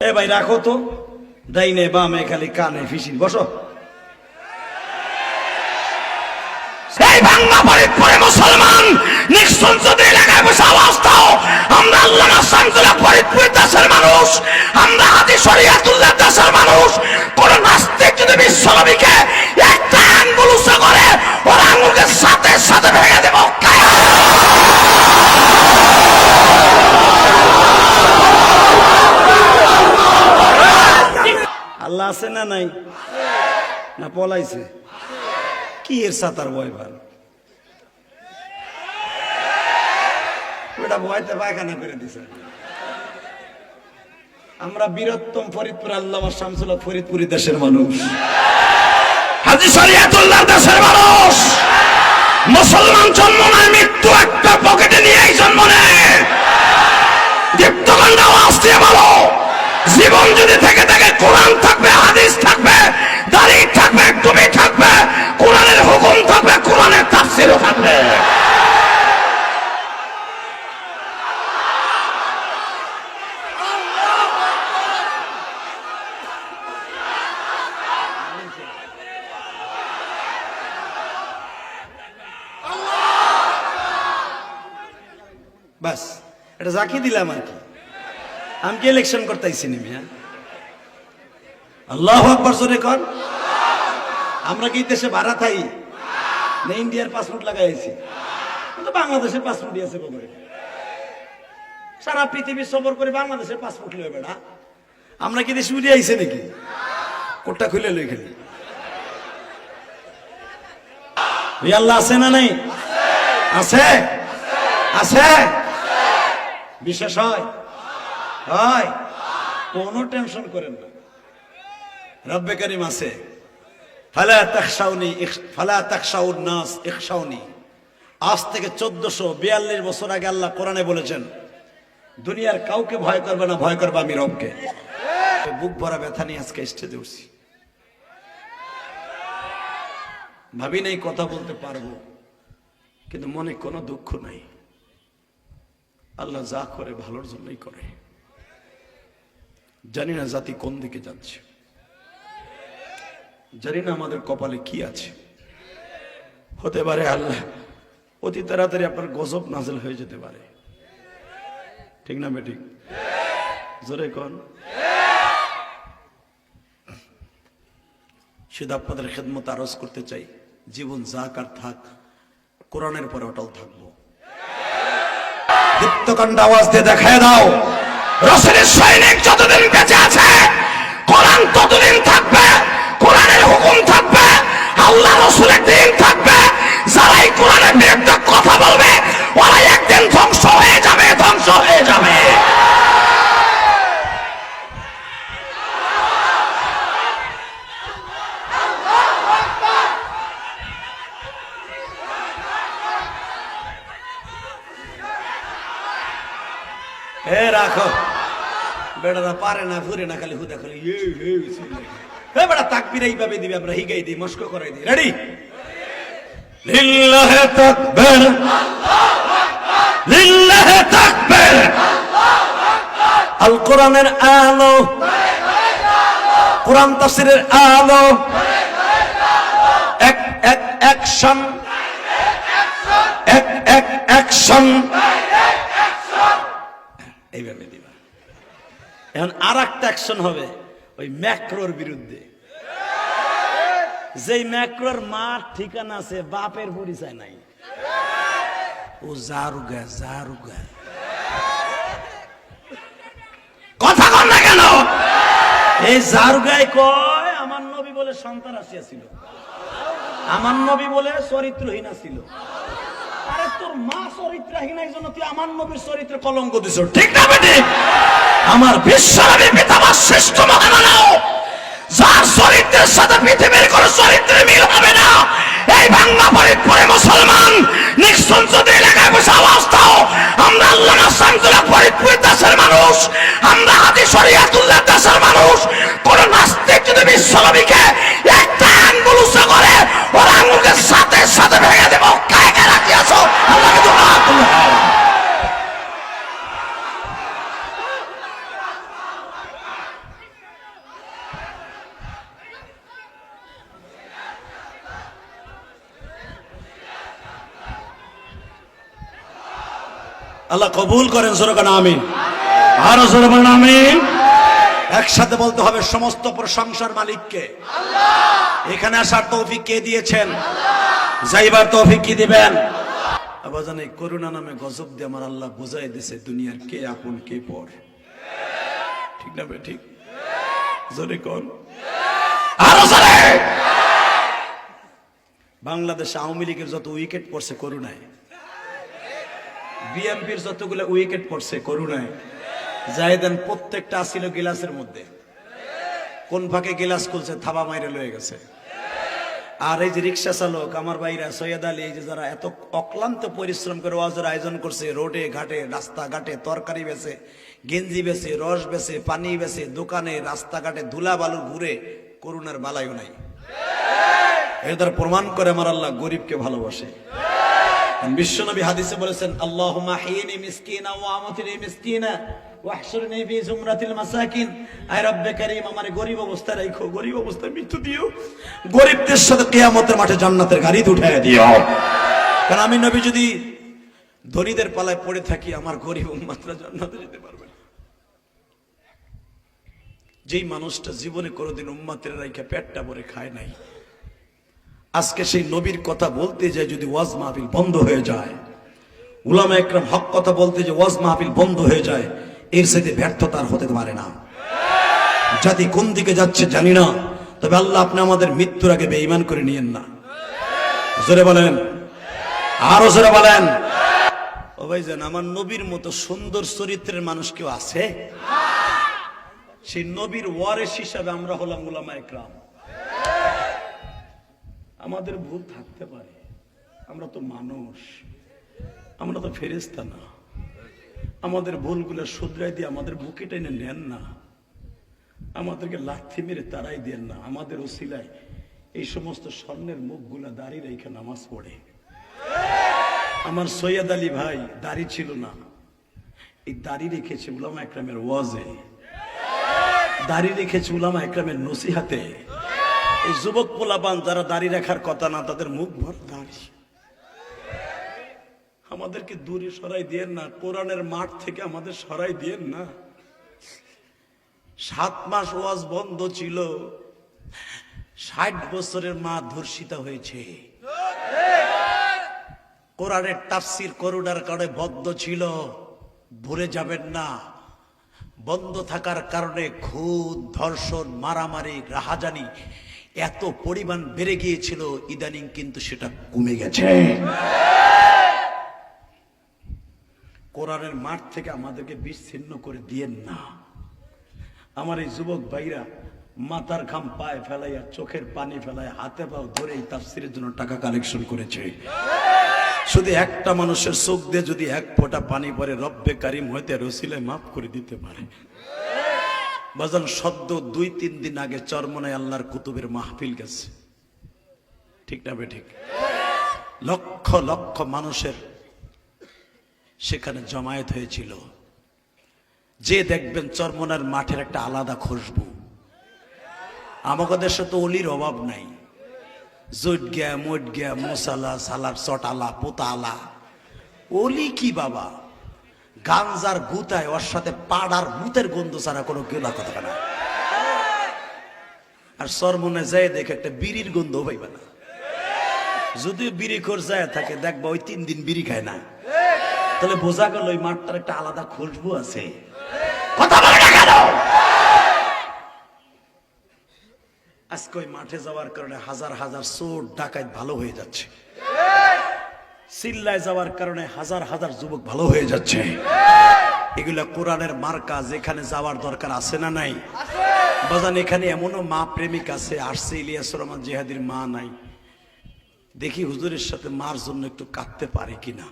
এ ভাই রাখো তো। ডাইনে বামে খালি কানে ফিসির বসো। এই বাংলা ফরিদপুরে মুসলমান নিঃসংসদ এলাকায় বসে আওয়াজ দাও, আমরা আল্লাহ যদি একটা আঙ্গুল উঁচু করে ওর আঙ্গুলকে সাথে সাথে ভেঙে দেব আল্লাহ আছে না নাই? না, পলাইছে। কি এর সাতার ভয় ভালো ওটা ভয়তে পায়খানা করে দিছে। আমরা বীরত্তম ফরিদপুর আল্লাহ শামসুল্লাহ ফরিদপুরি দেশের মানুষ। হাজি শরিয়াতুল্লাহ দেশের মানুষ। মুসলমান জন্ম নেয় মৃত্যু একটা পকেটে নিয়েই জন্ম নেয়। যদি থেকে থাকে, কোরআন থাকবে, হাদিস থাকবে, দাড়ি থাকবে, টুপি থাকবে, কোরআনের হুকুম থাকবে, কোরআনের তাফসিরও থাকবে। এটা জাকি দিলাম আর কি। আমি কি ইলেকশন করতে আইসি নি মিয়া? আল্লাহ আকবর জোরে কর আমরা কি দেশে ভাড়া থাই? না ইন্ডিয়ার পাসপোর্ট লাগাইছি? তো বাংলাদেশের পাসপোর্টই আছে বাবা সারা পৃথিবী সফর করে বাংলাদেশের পাসপোর্ট লয়ে বেড়া আমরা কি দেশে উড়ে আইছে নাকি? কোটটা খুলে লই খেলি। আল্লাহ আছে না নাই? আছে। আছে। বিশেষ হয়? হয়। কোনো টেনশন করেন না। রব্বে করিম আছে। ফালা তাকশাউনি ফালা তাকশাউন নাস ইখশাউনি। আজ থেকে চোদ্দশো বিয়াল্লিশ বছর আগে আল্লাহ কোরআনে বলেছেন, দুনিয়ার কাউকে ভয় করবে না, ভয় করবে আমি রবকে। বুক ভরা ব্যথা নিয়ে আজকে স্টেজে উঠছি। ভাবি নাই, কথা বলতে পারব, কিন্তু মনে কোনো দুঃখ নাই। আল্লাহ যা করে ভালোর জন্যই করে। জানি না জাতি কোন দিকে যাচ্ছে। জানি না আমাদের কপালে কি আছে। হতে পারে আল্লাহ অতি তাড়াতাড়ি আপনার গজব নাজল হয়ে যেতে পারে। ঠিক না বেঠিক? জোরে কন? শুধু খেদমত আরজ করতে চাই, জীবন যাক আর থাক, কোরআনের পরে অটল থাকব। দীপ্তকাণ্ড আওয়াজ দিয়ে দেখায় দাও। রসুলের সৈনিক যতদিন বেঁচে আছে, কোরআন ততদিন থাকবে, কোরআনের হুকুম থাকবে, আল্লাহ রসুলের দিন থাকবে, যারাই কোরআনের বিরুদ্ধে কথা বলবে ওরা একদিন ধ্বংস হয়ে যাবে, ধ্বংস হয়ে যাবে এ রাখো বেড়ারা পারে না ফুরে না খালি হুদা খালি। এ বেড়া তাকবির এইভাবে দিবে আমরা হিগাই দিই মস্ক করাই দিই রেডি লিল্লাহে তাকবীর লিল্লাহে তাকবীর আল কোরআনের আলো কোরআন তাফসিরের আলো এক এক অ্যাকশন এক এক অ্যাকশন এখন আর একটা অ্যাকশন হবে, ওই ম্যাক্রোর বিরুদ্ধে। যেই ম্যাক্রোর মার ঠিকানা আছে, বাপের পরিচয় নাই। ও জারুগা জারুগা কথা কন না কেন? এই জারুগায় কয়, আমার নবী বলে সন্তান আসিয়াছিল। আমার নবী বলে চরিত্রহীন ছিল আরে তোর মা চরিত্রহীন এই জন্য তুই আমার নবীর চরিত্রে কলঙ্ক দিছ। ঠিক না বেটি? আমার বিশ্বনবী পিতামার শ্রেষ্ঠ মহামানব। যার চরিত্রের সাথে পৃথিবীর কোন চরিত্রের মিল হবে না। এই বাংলা ফরিদপুরে মুসলমান নিঃসংসদ এলাকায় বসে আওয়াজ দাও, আমরা আল্লাহ ফরিদপুর দেশের মানুষ, আমরা হাজি শরিয়াতুল্লাহ দেশের মানুষ। কোন নাস্তিক যদি একটা আঙ্গুল করে, ওর আঙ্গুলকে সাথে সাথে ভেঙে কায় কায় রাখিয়াছ আল্লাহকে তোমরা হাত তুলে আল্লাহ কবুল করেন জোরকান আমিন। আরও বলেন আমিন। একসাথে বলতে হবে সমস্ত প্রশংসার মালিককে। এখানে আসার তৌফিক কে দিয়েছেন? যাইবার তৌফিক কি দিবেন? আবাজান এই করুণা নামে গজব দিয়ে আমার আল্লাহ বুঝাই দিছে দুনিয়ার কে আপন কে পর। ঠিক না ঠিক? জোরে কোন। আরও জোরে! বাংলাদেশে আওয়ামী লীগের যত উইকেট পড়ছে করুণায় বিএনপির যতগুলো উইকেট পড়ছে, করুণায়। জাহেদান প্রত্যেকটা আসিল গিলাসের মধ্যে। কোন ফাঁকে গিলাস খুলছে, থাবা মাইরে লয়ে গেছে। আর এই যে রিক্সা চালক, আমার বাইরা সৈয়দ আলী, এই যে যারা এত অক্লান্ত পরিশ্রম করে ওয়াজের আয়োজন করছে, রোডে, ঘাটে রাস্তা ঘাটে তরকারি বেছে গেঞ্জি বেছে রস বেছে পানি বেছে দোকানে, রাস্তাঘাটে ধুলা বালু ঘুরে, করুণার বালাইও নাই। দ্বারা প্রমাণ করে আমার আল্লাহ গরিবকে ভালোবাসে। বিশ্বনবী হাদিসে বলেছেন আল্লাহ মাহিনী মিসকিনা ও আমাতিনি মিসকিনা ওয়াহশুরনি ফি জুমরাতিল মাসাকিন আয় রব্বে কারীম, আমার গরিব অবস্থায় রাখো গরিব অবস্থায় মৃত্যু দিও। গরিবদের সাথে কিয়ামতের মাঠে জান্নাতের গাড়ি উঠায় দিও। কারণ আমি নবী যদি ধনীদের পালায় পড়ে থাকি, আমার গরিব উম্মাতরা জান্নাতে যেতে পারবে না। যেই মানুষটা জীবনে কোনোদিন উম্মাতের রাইখা পেটটা ভরে খায় নাই আজকে সেই নবীর কথা বলতে যায় যদি ওয়াজ মাহফিল বন্ধ হয়ে যায়। উলামা একরাম হক কথা বলতে যে ওয়াজ মাহফিল বন্ধ হয়ে যায়। এর সাথে ব্যর্থতার হতে পারে না। জাতি কোন দিকে যাচ্ছে জানি না। তবে আল্লাহ আপনি আমাদের মৃত্যুর আগে বেঈমান করে নিয়েন না। জোরে বলেন। আরও জোরে বলেন। ও ভাই ভাইজান, আমার নবীর মতো সুন্দর চরিত্রের মানুষ কেউ আছে? সেই নবীর ওয়ারেস হিসাবে আমরা হলাম উলামা একরাম। আমাদের ভুল থাকতে পারে। আমরা তো মানুষ। আমরা তো ফেরেস্তা না। আমাদের ভুলগুলো শুধরাই দিয়ে আমাদের বুকে টেনে নেন না। আমাদেরকে লাথি মেরে তারাই দেন না। আমাদের ওসিলায় এই সমস্ত স্বর্ণের মুখগুলা দাঁড়িয়ে রেখে নামাজ পড়ে। আমার সৈয়দ আলী ভাই দাড়ি ছিল না। এই দাড়ি রেখেছে উলামা একরামের ওয়াজে। দাড়ি রেখেছে উলামা একরামের নসিহাতে। এই যুবক পোলাপান যারা দাড়ি রাখার কথা না, তাদের মুখ ভর দাড়ি। আমাদেরকে দূরে সরাই দিয়েন না, কোরআনের মাঠ থেকে আমাদের সরাই দিয়েন না। সাত মাস ওয়াজ বন্ধ ছিল, ষাট বছরের মা ধর্ষিতা হয়েছে। কোরআনের তাফসির করুণার কারণে বন্ধ ছিল, ভুলে যাবেন না। বন্ধ থাকার কারণে খুন ধর্ষণ, মারামারি, রাহাজানি এত পরিমাণ বেড়ে গিয়েছিল ইদানিং কিন্তু সেটা কমে গেছে। কোরআনের মাঠ থেকে আমাদেরকে বিচ্ছিন্ন করে দিয়েন না। আমার এই যুবক ভাইরা মাথার ঘাম পায়ে ফেলাইয়া চোখের পানি ফেলায় হাতে পাও ধরে এই তাফসিরের জন্য টাকা কালেকশন করেছে। শুধু একটা মানুষের চোখ দিয়ে যদি এক ফোঁটা পানি পরে রব্বে কারিম হইতে রসিলে মাফ করে দিতে পারে। বাজান, সদ্য দুই, তিন দিন আগে চরমনায় আল্লাহর কুতুবের মাহফিল গেছে। ঠিক না ঠিক? লক্ষ লক্ষ মানুষের সেখানে জমায়েত হয়েছিল। যে দেখবেন চরমনার মাঠের একটা আলাদা খুশবু। আমাকে দেশে তো অলির অভাব নাই। জৈট গিয়া মোট গিয়া মশালা সালার চটালা পোতালা অলি কি বাবা? গাঞ্জার গুতায় ওর সাথে পাড়ার মুতের গন্ধ ছাড়া কোনো গেলা কথা না। আর সরমনে যায় দেখে একটা বিড়ির গন্ধ পাইবে না। যদিও বিড়ি খোর যায় থাকে, দেখবা ওই তিন দিন বিড়ি খায় না। তাহলে বোঝা গেল ওই মাঠটার একটা আলাদা খুশবু আছে। কথা আজকে ওই মাঠে যাওয়ার কারণে হাজার হাজার চোর ডাকাত ভালো হয়ে যাচ্ছে। সিল্লায় যাওয়ার কারণে হাজার হাজার যুবক ভালো হয়ে যাচ্ছে। এগুলা কোরআনের মার্কা, যেখানে যাওয়ার দরকার আছে না নাই? বাজান, এখানে এমনও মা প্রেমিক আছে, আসছে ইলিয়াস রহমান জেহাদির মা নাই। দেখি হুজুরের সাথে মার জন্য একটু কাঁদতে পারে কিনা।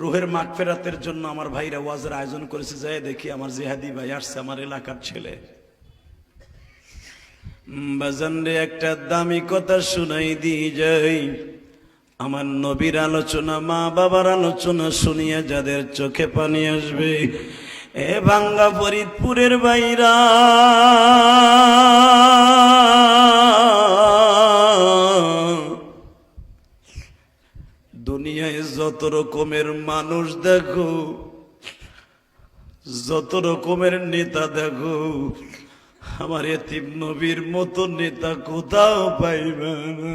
রুহের মাঠ ফেরাতের জন্য আমার ভাইরা ওয়াজের আয়োজন করেছে, যাই দেখি আমার জেহাদি ভাই আসছে, আমার এলাকার ছেলে। বাজান রে, একটা দামি কথা শুনাই দিয়ে যাই। আমার নবীর আলোচনা, মা বাবার আলোচনা শুনিয়া যাদের চোখে পানি আসবে, এ বাঙ্গা ফরিদপুরের বাইরা। দুনিয়ায় যত রকমের মানুষ দেখো, যত রকমের নেতা দেখো, আমার এতিম নবীর মতো নেতা কোথাও পাইবে না।